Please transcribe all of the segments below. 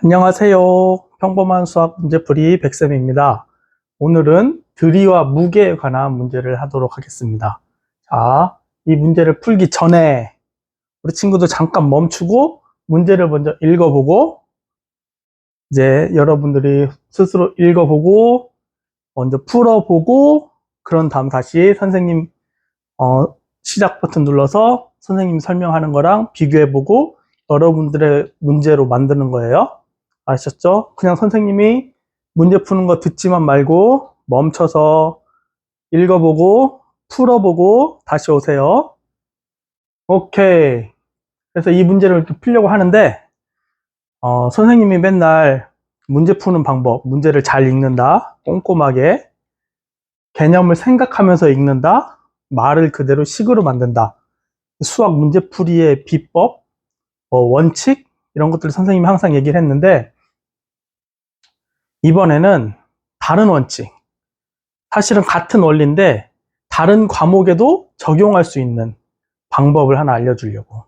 안녕하세요. 평범한 수학 문제풀이 백쌤입니다. 오늘은 들이와 무게에 관한 문제를 하도록 하겠습니다. 자, 이 문제를 풀기 전에 우리 친구들 잠깐 멈추고 문제를 먼저 읽어보고 이제 여러분들이 스스로 읽어보고 먼저 풀어보고 그런 다음 다시 선생님 어, 시작 버튼 눌러서 선생님 설명하는 거랑 비교해보고 여러분들의 문제로 만드는 거예요. 아셨죠? 그냥 선생님이 문제 푸는 거 듣지만 말고 멈춰서 읽어보고 풀어보고 다시 오세요. 오케이. 그래서 이 문제를 이렇게 풀려고 하는데 어, 선생님이 맨날 문제 푸는 방법, 문제를 잘 읽는다, 꼼꼼하게 개념을 생각하면서 읽는다, 말을 그대로 식으로 만든다. 수학 문제풀이의 비법, 어, 원칙 이런 것들을 선생님이 항상 얘기를 했는데 이번에는 다른 원칙. 사실은 같은 원리인데 다른 과목에도 적용할 수 있는 방법을 하나 알려주려고.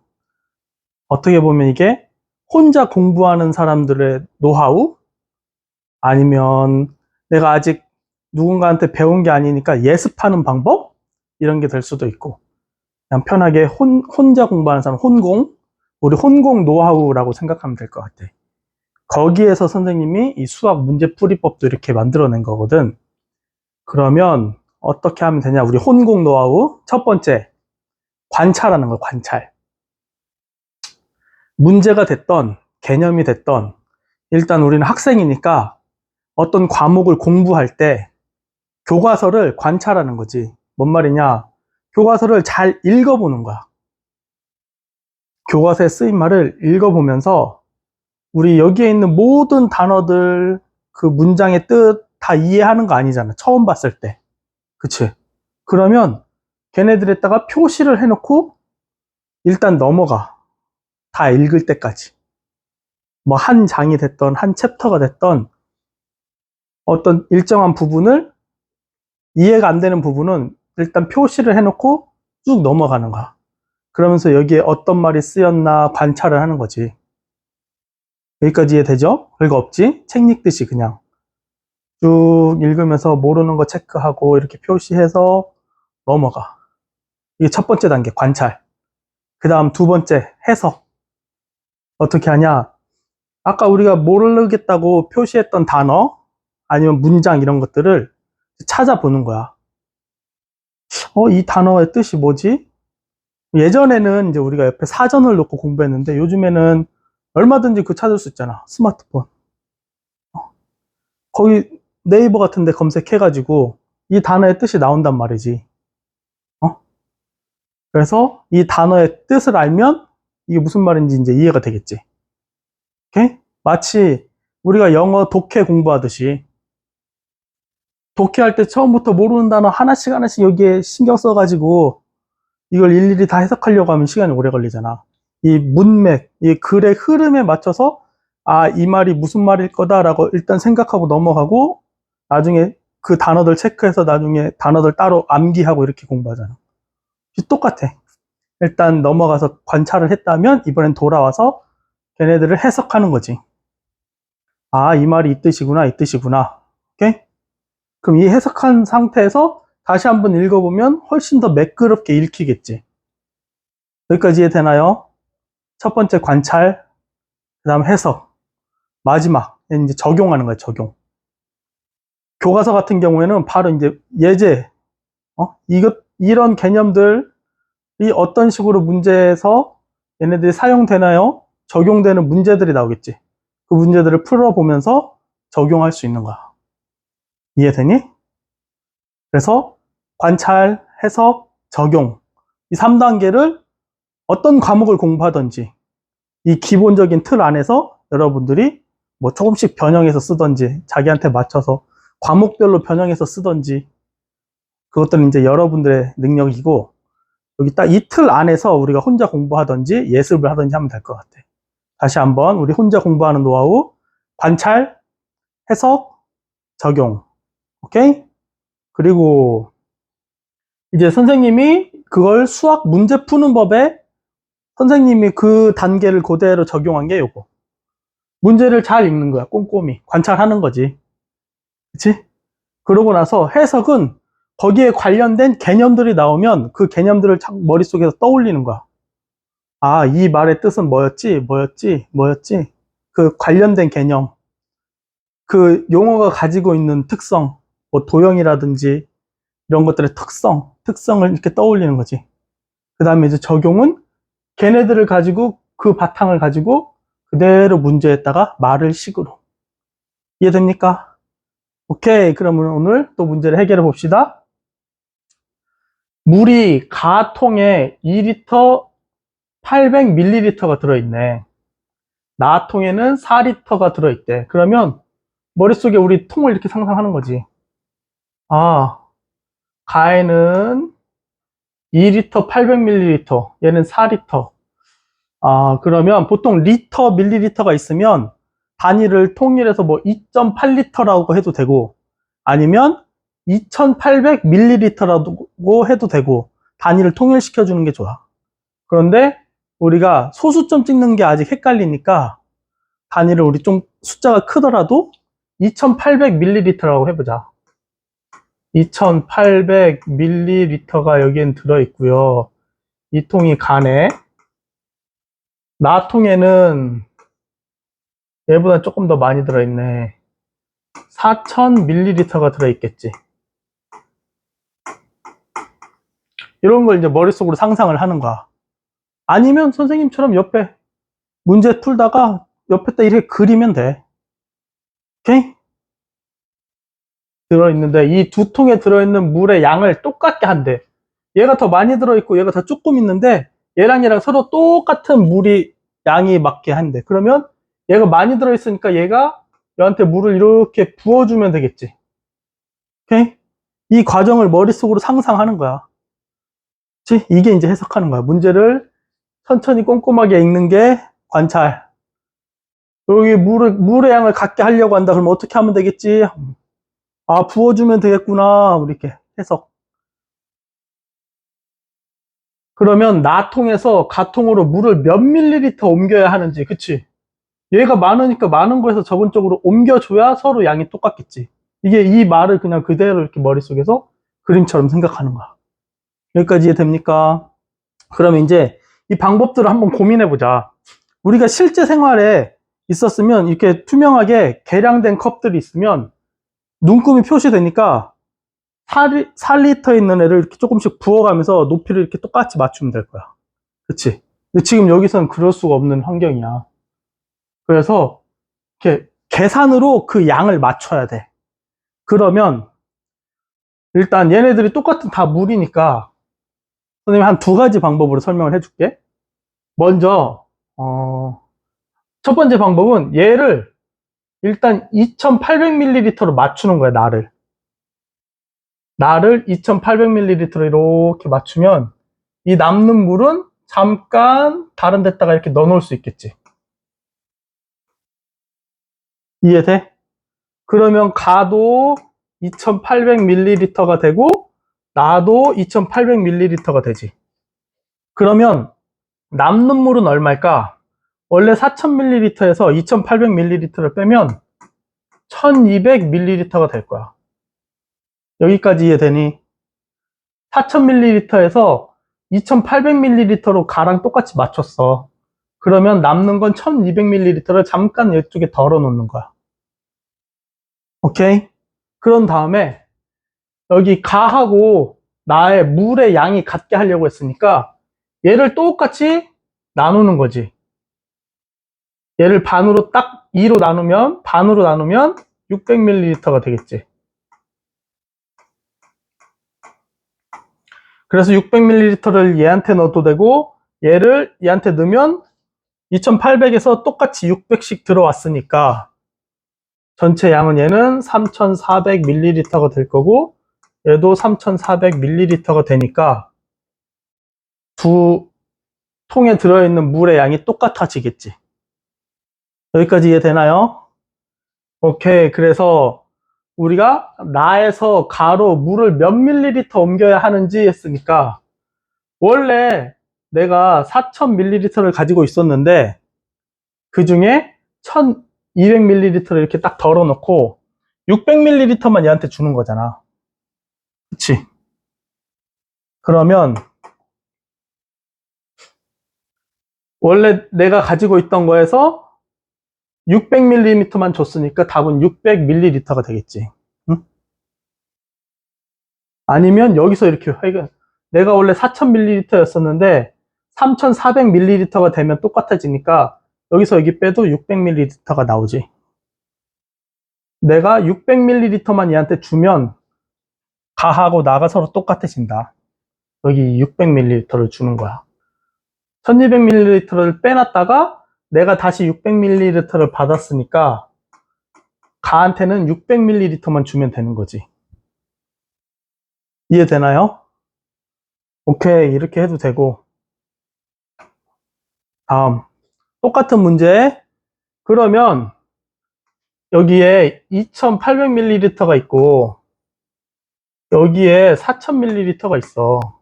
어떻게 보면 이게 혼자 공부하는 사람들의 노하우? 아니면 내가 아직 누군가한테 배운 게 아니니까 예습하는 방법? 이런 게 될 수도 있고. 그냥 편하게 혼, 혼자 공부하는 사람, 혼공? 우리 혼공 노하우라고 생각하면 될 것 같아. 거기에서 선생님이 이 수학 문제 풀이법도 이렇게 만들어낸 거거든. 그러면 어떻게 하면 되냐? 우리 혼공 노하우. 첫 번째, 관찰하는 거, 관찰. 문제가 됐던, 개념이 됐던, 일단 우리는 학생이니까 어떤 과목을 공부할 때 교과서를 관찰하는 거지. 뭔 말이냐? 교과서를 잘 읽어보는 거야. 교과서에 쓰인 말을 읽어보면서 우리 여기에 있는 모든 단어들 그 문장의 뜻 다 이해하는 거 아니잖아. 처음 봤을 때. 그치? 그러면 걔네들에다가 표시를 해놓고 일단 넘어가. 다 읽을 때까지. 뭐 한 장이 됐던 한 챕터가 됐던 어떤 일정한 부분을 이해가 안 되는 부분은 일단 표시를 해놓고 쭉 넘어가는 거야. 그러면서 여기에 어떤 말이 쓰였나 관찰을 하는 거지. 여기까지 이해되죠? 별거 없지? 책 읽듯이 그냥. 쭉 읽으면서 모르는 거 체크하고 이렇게 표시해서 넘어가. 이게 첫 번째 단계, 관찰. 그 다음 두 번째, 해석. 어떻게 하냐? 아까 우리가 모르겠다고 표시했던 단어, 아니면 문장 이런 것들을 찾아보는 거야. 어, 이 단어의 뜻이 뭐지? 예전에는 이제 우리가 옆에 사전을 놓고 공부했는데 요즘에는 얼마든지 그 찾을 수 있잖아. 스마트폰. 어. 거기 네이버 같은 데 검색해가지고 이 단어의 뜻이 나온단 말이지. 어? 그래서 이 단어의 뜻을 알면 이게 무슨 말인지 이제 이해가 되겠지. 오케이? 마치 우리가 영어 독해 공부하듯이 독해할 때 처음부터 모르는 단어 하나씩 하나씩 여기에 신경 써가지고 이걸 일일이 다 해석하려고 하면 시간이 오래 걸리잖아. 이 문맥, 이 글의 흐름에 맞춰서 아, 이 말이 무슨 말일 거다라고 일단 생각하고 넘어가고 나중에 그 단어들 체크해서 나중에 단어들 따로 암기하고 이렇게 공부하잖아. 똑같아. 일단 넘어가서 관찰을 했다면 이번엔 돌아와서 걔네들을 해석하는 거지. 아, 이 말이 이 뜻이구나, 이 뜻이구나. 오케이? 그럼 이 해석한 상태에서 다시 한번 읽어보면 훨씬 더 매끄럽게 읽히겠지. 여기까지 이해되나요? 첫 번째 관찰, 그 다음 해석, 마지막, 이제 적용하는 거예요, 적용. 교과서 같은 경우에는 바로 이제 예제, 어? 이것, 이런 개념들이 어떤 식으로 문제에서 얘네들이 사용되나요? 적용되는 문제들이 나오겠지. 그 문제들을 풀어보면서 적용할 수 있는 거야. 이해되니? 그래서 관찰, 해석, 적용. 이 3단계를 어떤 과목을 공부하든지 이 기본적인 틀 안에서 여러분들이 뭐 조금씩 변형해서 쓰든지 자기한테 맞춰서 과목별로 변형해서 쓰든지 그것들은 이제 여러분들의 능력이고 여기 딱 이 틀 안에서 우리가 혼자 공부하든지 예습을 하든지 하면 될 것 같아. 다시 한번 우리 혼자 공부하는 노하우 관찰, 해석, 적용. 오케이? 그리고 이제 선생님이 그걸 수학 문제 푸는 법에 선생님이 그 단계를 그대로 적용한 게 요거. 문제를 잘 읽는 거야. 꼼꼼히. 관찰하는 거지. 그치? 그러고 나서 해석은 거기에 관련된 개념들이 나오면 그 개념들을 참 머릿속에서 떠올리는 거야. 아, 이 말의 뜻은 뭐였지? 뭐였지? 뭐였지? 그 관련된 개념. 그 용어가 가지고 있는 특성, 뭐 도형이라든지 이런 것들의 특성, 특성을 이렇게 떠올리는 거지. 그 다음에 이제 적용은 걔네들을 가지고 그 바탕을 가지고 그대로 문제에다가 말을 식으로. 이해됩니까? 오케이. 그러면 오늘 또 문제를 해결해 봅시다. 물이 가통에 2리터 800ml가 들어있네. 나통에는 4리터가 들어있대. 그러면 머릿속에 우리 통을 이렇게 상상하는 거지. 아, 가에는 2리터 800ml, 얘는 4리터. 아, 그러면 보통 리터, 밀리리터가 있으면 단위를 통일해서 뭐 2.8리터라고 해도 되고 아니면 2800ml라고 해도 되고 단위를 통일시켜 주는 게 좋아. 그런데 우리가 소수점 찍는 게 아직 헷갈리니까 단위를 우리 좀 숫자가 크더라도 2800ml라고 해보자. 2800ml가 여기엔 들어있고요. 이 통이 가네. 나통에는 얘보다 조금 더 많이 들어있네. 4000ml가 들어있겠지. 이런 걸 이제 머릿속으로 상상을 하는 거야. 아니면 선생님처럼 옆에 문제 풀다가 옆에다 이렇게 그리면 돼. 오케이? 들어있는데 이 두 통에 들어있는 물의 양을 똑같게 한대. 얘가 더 많이 들어있고 얘가 더 조금 있는데 얘랑 얘랑 서로 똑같은 물이 양이 맞게 한대. 그러면 얘가 많이 들어있으니까 얘가 얘한테 물을 이렇게 부어주면 되겠지. 오케이? 이 과정을 머릿속으로 상상하는 거야. 그치? 이게 이제 해석하는 거야. 문제를 천천히 꼼꼼하게 읽는 게 관찰. 여기 물을, 물의 양을 갖게 하려고 한다. 그러면 어떻게 하면 되겠지? 아, 부어주면 되겠구나. 이렇게 해석. 그러면 나통에서 가통으로 물을 몇 밀리리터 옮겨야 하는지, 그치? 얘가 많으니까 많은 거에서 적은 쪽으로 옮겨줘야 서로 양이 똑같겠지. 이게 이 말을 그냥 그대로 이렇게 머릿속에서 그림처럼 생각하는 거야. 여기까지 이해됩니까? 그러면 이제 이 방법들을 한번 고민해 보자. 우리가 실제 생활에 있었으면 이렇게 투명하게 계량된 컵들이 있으면 눈금이 표시되니까 4리, 4리터 있는 애를 이렇게 조금씩 부어가면서 높이를 이렇게 똑같이 맞추면 될 거야. 그치? 근데 지금 여기서는 그럴 수가 없는 환경이야. 그래서 이렇게 계산으로 그 양을 맞춰야 돼. 그러면 일단 얘네들이 똑같은 다 물이니까 선생님이 한 두 가지 방법으로 설명을 해줄게. 먼저 어, 첫 번째 방법은 얘를 일단 2800ml로 맞추는 거야, 나를. 나를 2800ml로 이렇게 맞추면 이 남는 물은 잠깐 다른 데다가 이렇게 넣어 놓을 수 있겠지. 이해돼? 그러면 가도 2800ml가 되고 나도 2800ml가 되지. 그러면 남는 물은 얼마일까? 원래 4000ml에서 2800ml를 빼면 1200ml가 될 거야. 여기까지 이해되니? 4000ml에서 2800ml로 가랑 똑같이 맞췄어. 그러면 남는 건 1200ml를 잠깐 이쪽에 덜어 놓는 거야. 오케이? 그런 다음에 여기 가하고 나의 물의 양이 같게 하려고 했으니까 얘를 똑같이 나누는 거지. 얘를 반으로 딱 2로 나누면 반으로 나누면 600ml가 되겠지. 그래서 600ml를 얘한테 넣어도 되고 얘를 얘한테 넣으면 2800에서 똑같이 600씩 들어왔으니까 전체 양은 얘는 3400ml가 될 거고 얘도 3400ml가 되니까 두 통에 들어있는 물의 양이 똑같아지겠지. 여기까지 이해되나요? 오케이. 그래서 우리가 나에서 가로 물을 몇 밀리리터 옮겨야 하는지 했으니까 원래 내가 4000밀리리터를 가지고 있었는데 그 중에 1000 200ml를 이렇게 딱 덜어놓고 600ml만 얘한테 주는 거잖아. 그치? 그러면 원래 내가 가지고 있던 거에서 600ml만 줬으니까 답은 600ml가 되겠지. 응? 아니면 여기서 이렇게 회가 내가 원래 4000ml였었는데 3400ml가 되면 똑같아지니까 여기서 여기 빼도 600ml가 나오지. 내가 600ml만 얘한테 주면 가하고 나가 서로 똑같아진다. 여기 600ml를 주는 거야. 1200ml를 빼놨다가 내가 다시 600ml를 받았으니까 가한테는 600ml만 주면 되는 거지. 이해되나요? 오케이, 이렇게 해도 되고. 다음. 똑같은 문제. 그러면 여기에 2800ml가 있고 여기에 4000ml가 있어.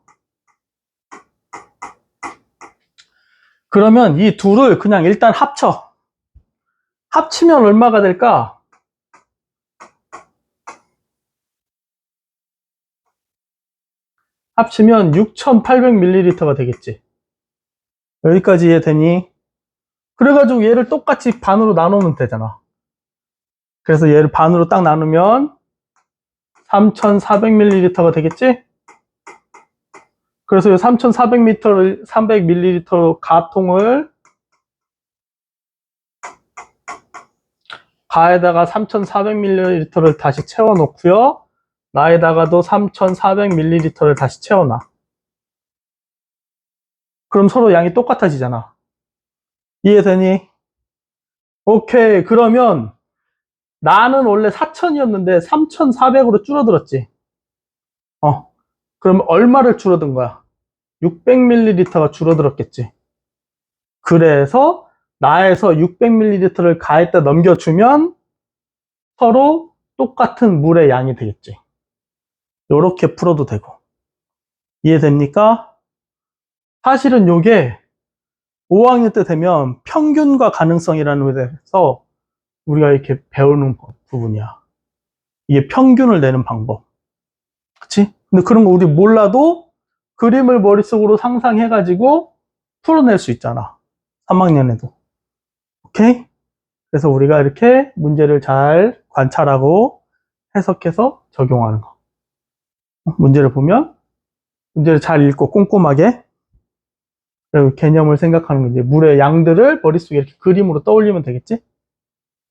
그러면 이 둘을 그냥 일단 합쳐. 합치면 얼마가 될까? 합치면 6800ml가 되겠지. 여기까지 이해되니? 그래가지고 얘를 똑같이 반으로 나누면 되잖아. 그래서 얘를 반으로 딱 나누면 3400ml가 되겠지? 그래서 이 3400ml, 300ml 가통을 가에다가 3400ml를 다시 채워 놓고요. 나에다가도 3400ml를 다시 채워 놔. 그럼 서로 양이 똑같아지잖아. 이해되니? 오케이. 그러면 나는 원래 4000이었는데 3400으로 줄어들었지. 어. 그럼 얼마를 줄어든 거야? 600ml가 줄어들었겠지. 그래서 나에서 600ml를 가에다 넘겨주면 서로 똑같은 물의 양이 되겠지. 요렇게 풀어도 되고. 이해됩니까? 사실은 요게 5학년 때 되면 평균과 가능성이라는 데서 우리가 이렇게 배우는 부- 부분이야. 이게 평균을 내는 방법. 그치? 근데 그런 거 우리 몰라도 그림을 머릿속으로 상상해가지고 풀어낼 수 있잖아. 3학년에도. 오케이? 그래서 우리가 이렇게 문제를 잘 관찰하고 해석해서 적용하는 거. 어, 문제를 보면 문제를 잘 읽고 꼼꼼하게 그리고 개념을 생각하는 거 이제 물의 양들을 머릿속에 이렇게 그림으로 떠올리면 되겠지?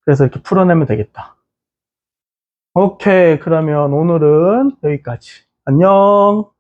그래서 이렇게 풀어내면 되겠다. 오케이. 그러면 오늘은 여기까지. 안녕.